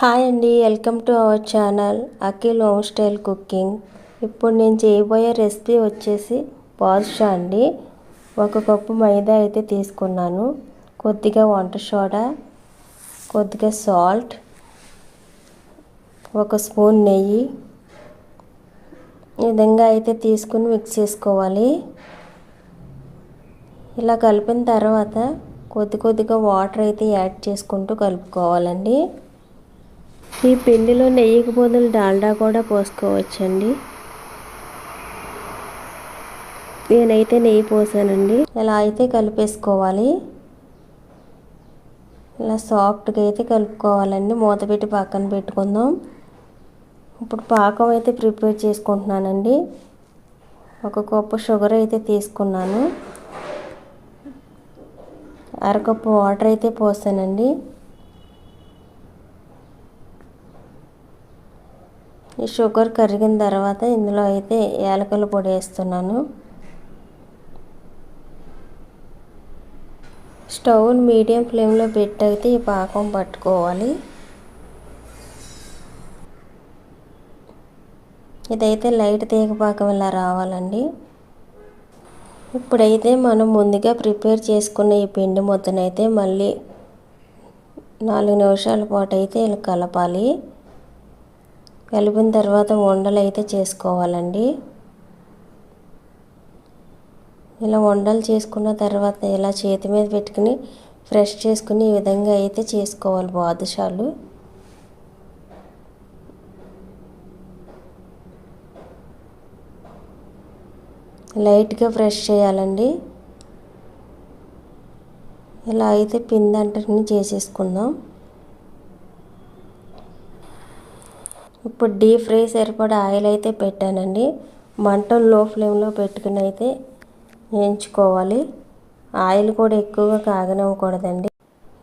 Hi అండి welcome to our channel Akhil home style cooking. ఇప్పుడు నేను చేయబోయే రెసిపీ వచ్చేసి బాదుషా అండి. ఒక కప్పు మైదా అయితే తీసుకున్నాను. కొద్దిగా వంట సోడా కొద్దిగా సాల్ట్ ఒక స్పూన్ నెయ్యి. ఈ విధంగా అయితే తీసుకుని మిక్స్ చేసుకోవాలి. ఇలా కలిపిన తర్వాత కొద్ది కొద్దిగా వాటర్ అయితే యాడ్ చేసుకుంటూ కలుపుకోవాలండి. ఈ పిండిలో నెయ్యికి బదులు డాల్డా కూడా పోసుకోవచ్చండి. నేనైతే నెయ్యి పోసానండి. ఇలా అయితే కలిపేసుకోవాలి? ఇలా సాఫ్ట్గా అయితే కలుపుకోవాలండి. మూత పెట్టి పక్కన పెట్టుకుందాం. ఇప్పుడు పాకం అయితే ప్రిపేర్ చేసుకుంటున్నానండి. ఒక కప్పు షుగర్ అయితే తీసుకున్నాను. అరకప్పు వాటర్ అయితే పోసానండి. ఈ షుగర్ కరిగిన తర్వాత ఇందులో అయితే యాలకుల పొడి వేస్తున్నాను. స్టవ్ని మీడియం ఫ్లేమ్లో పెట్టయితే ఈ పాకం పట్టుకోవాలి. ఇదైతే లైట్ తీగ పాకం ఇలా రావాలండి. ఇప్పుడైతే మనం ముందుగా ప్రిపేర్ చేసుకున్న ఈ పిండి ముద్దనైతే మళ్ళీ నాలుగు నిమిషాల పాటు అయితే ఇలా కలపాలి. కలిపిన తర్వాత ఉండలు అయితే చేసుకోవాలండి. ఇలా వండలు చేసుకున్న తర్వాత ఇలా చేతి మీద పెట్టుకుని ఫ్రెష్ చేసుకుని ఈ విధంగా అయితే చేసుకోవాలి బాదుషాలు. లైట్గా ఫ్రెష్ చేయాలండి. ఇలా అయితే పిందంటని చేసేసుకుందాం. ఇప్పుడు డీప్ ఫ్రై సరిపడా ఆయిల్ అయితే పెట్టానండి. మంటలు లో ఫ్లేమ్లో పెట్టుకుని అయితే వేయించుకోవాలి. ఆయిల్ కూడా ఎక్కువగా కాగనివ్వకూడదండి.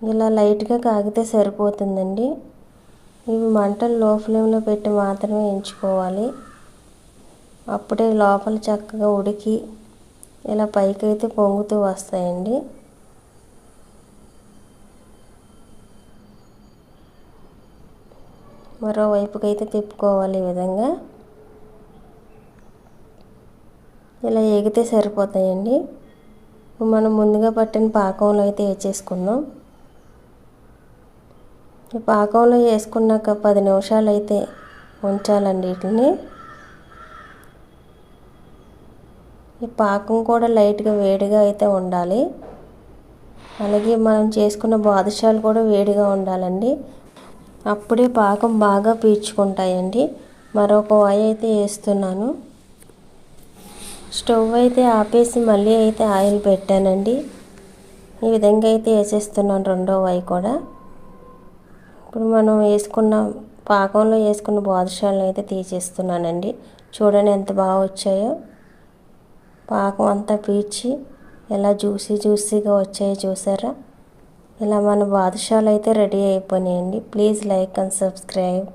ఇలా లైట్గా కాగితే సరిపోతుందండి. ఇవి మంటలు లో ఫ్లేమ్లో పెట్టి మాత్రమే వేయించుకోవాలి. అప్పుడే లోపల చక్కగా ఉడికి ఇలా పైకి అయితే పొంగుతూ వస్తాయండి. మరోవైపుకైతే తిప్పుకోవాలి ఈ విధంగా. ఇలా ఎగితే సరిపోతాయండి. మనం ముందుగా పట్టిన పాకంలో అయితే వేసేసుకుందాం. ఈ పాకంలో వేసుకున్నాక పది నిమిషాలు అయితే ఉంచాలండి వీటిని. ఈ పాకం కూడా లైట్గా వేడిగా అయితే ఉండాలి. అలాగే మనం చేసుకున్న బాదుషాలు కూడా వేడిగా ఉండాలండి. అప్పుడే పాకం బాగా పీల్చుకుంటాయండి. మరొక వాయి అయితే వేస్తున్నాను. స్టవ్ అయితే ఆపేసి మళ్ళీ అయితే ఆయిల్ పెట్టానండి. ఈ విధంగా అయితే వేసేస్తున్నాను రెండో వాయి కూడా. ఇప్పుడు మనం వేసుకున్న పాకంలో వేసుకున్న బాదుషాలను అయితే తీసేస్తున్నానండి. చూడండి ఎంత బాగా వచ్చాయో. పాకం అంతా పీల్చి ఎలా జ్యూసీ జ్యూసీగా వచ్చాయో చూసారా? ఇలా మన బాదుషాలు అయితే రెడీ అయిపోయినాయండి. Please like and subscribe.